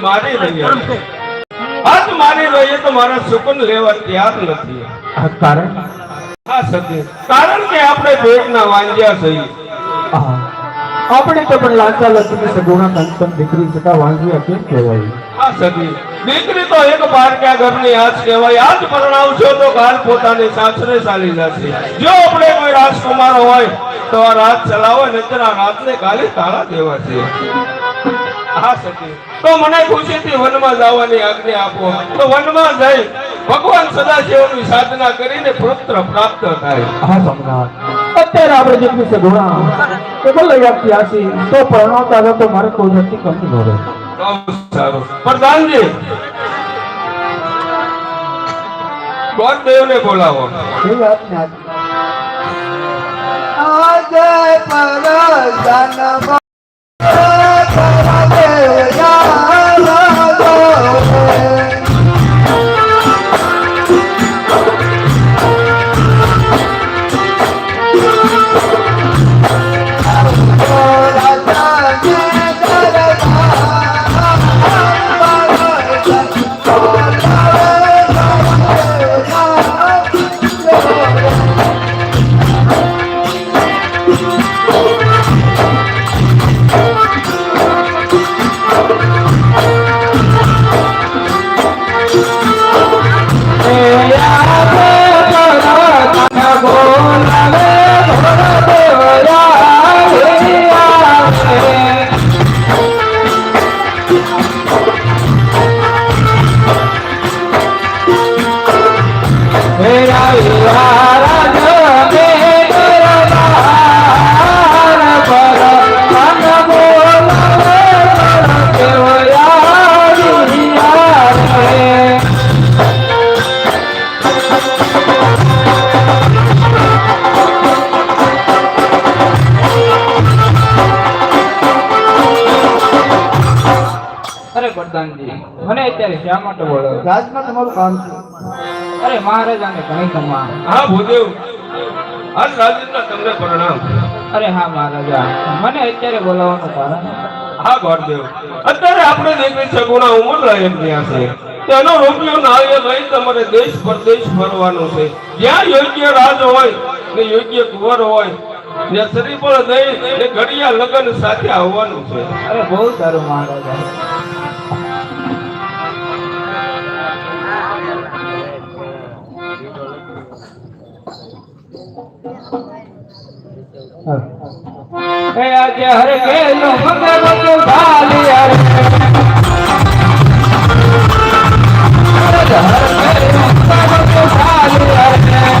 મારી રહ્યા હાથ મારી રહીએ તો મારા સુકન લેવા તૈયાર નથી. કારણ? હા સત્ય. કારણ કે આપણે ભેટના વાંજ્યા છીએ. આપણે તો પણ લાચાર લક્ષ્મી સગુણા કંચન દીકરી છતાં વાંગી કેમ કહેવાય? હા સતી દીકરી તો એક પારક્યા ઘરની આજ કહેવાય. આજ પરણાવશો તો કાલ પોતાની સાસરે ચાલી જશે. જો આપણે કોઈ રાજકુમાર હોય તો આ રાત ચલાવો નહીતર આ રાતને કાલે તાળા દેવા છે. હા સતી. તો મને ખુશીથી વનમાં જવાની આજ્ઞા આપો. તો વનમાં જઈ ભગવાન સદાશિવની સાધના કરીને પુત્ર પ્રાપ્ત થાય. હા અત્યારે આપણે જેટલી સગુણા એ ભલે વ્યક્તિ આસી તો પરણાવતા હતા તો મારે કોઈ વ્યક્તિ કમી ન રહે. સારું. પ્રધાનજી ગોરદેવને બોલાવો. એ વાત ને આજ. પર અરે અત્યારે શા માટે બોલો? રાજમાં તમારું કામ છે. અરે મહારાજાને ઘણી કમા હા ભૂદેવ. આજ રાજેન્દ્ર તમને પ્રણામ. અરે હા મહારાજા. મને અત્યારે બોલાવવાનું કારણ? હા ગોરદેવ અત્યારે આપણે દેખી સગુણા ઉંમર લાયક ત્યાં છે. તેનો રૂપિયો નાળિયેર લઈ તમારે દેશ પરદેશ ફરવાનું છે. જ્યાં યોગ્ય રાજ હોય ને યોગ્ય કુંવર હોય દઈ ને ઘડિયા લગ્ન સાથે આવવાનું છે. અરે બહુ સારું મહારાજા. એ આજે હરે કેલો મને બધું ઢાલી હરે. હરે મને બધું ઢાલી હરે હરે.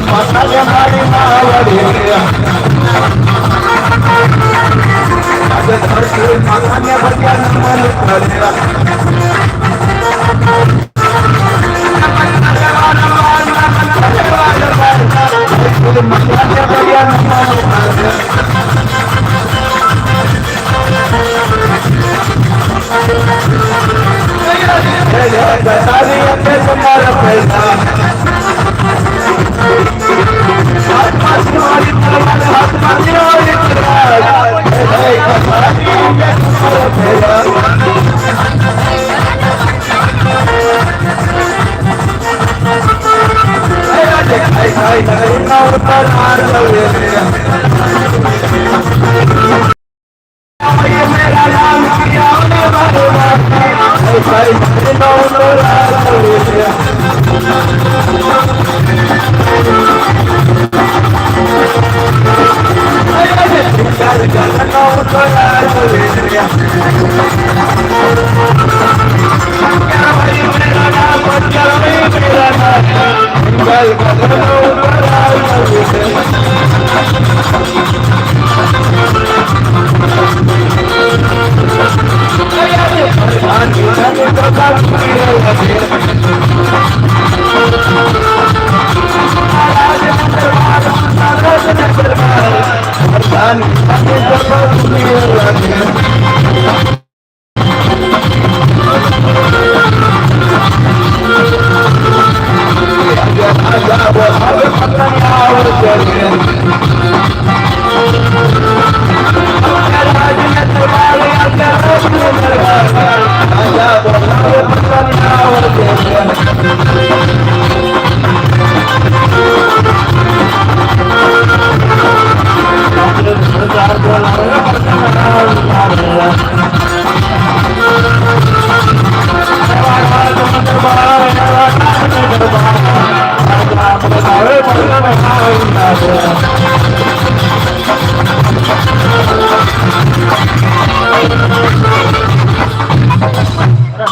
માતા સારી I'm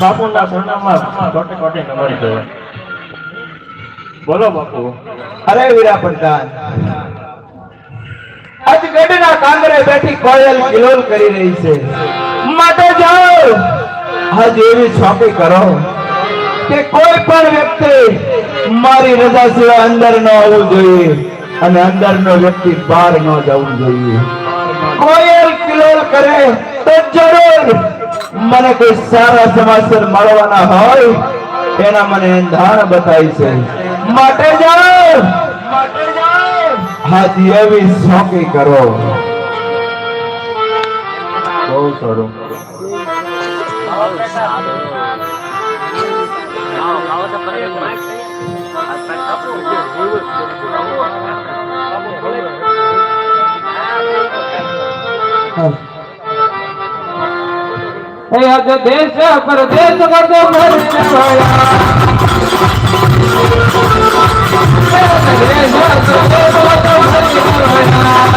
બાપુના સોનામાં કોટે કોટે નમરી છે બોલો બાપુ. અરે વીરા પ્રધાન આજ ગઢના કાંગરે બેઠી કોયલ કિલોલ કરી રહી છે. માટે જાઓ. આજ એવી છાપી કરો કે કોઈ પણ વ્યક્તિ મારી રજા સિવાય અંદર ન આવવું જોઈએ અને અંદરનો વ્યક્તિ બહાર ન જવું જોઈએ. કોયલ કિલોલ કરે તો જરૂર. મને કોઈ સારા સમાચાર મળવાના હોય, એના મને એંધાણ બતાવી છે. માટે જાઓ. માટે જાઓ. હાથ એવી શોકી કરો. બહુ સારું. દેશ પરદેશ કરતો આજ દેશ પરદેશ કરતો મરી ગયા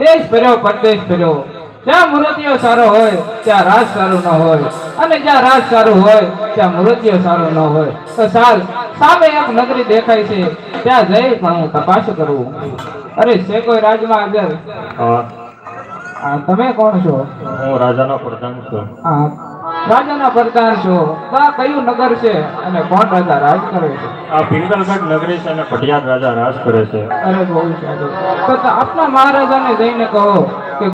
દેશ ફેર્યો પરદેશ ફેર્યો જ્યાં મૂર્તિઓ સારો હોય ત્યાં રાજ સારું ન હોય. અને જ્યાં રાજ સારું હોય ત્યાં મૂર્તિઓ સારું ન હોય. તો સાલ સામે એક નગરી દેખાય છે ત્યાં જઈ પણ હું તપાસ કરું. અરે છે કોઈ રાજમાં આગળ. તમે કોણ છો? હું રાજાનો પ્રધાન છું. હા. રાજાના પ્રધાન છો. તો આ કયું નગર છે? અને કોણ રાજા રાજ કરે છે? આ પિંગલગઢ નગરી છે અને પટિયાદ રાજા રાજ કરે છે. અરે બહુ સારું. તો તો આપના મહારાજાને જઈને કહો.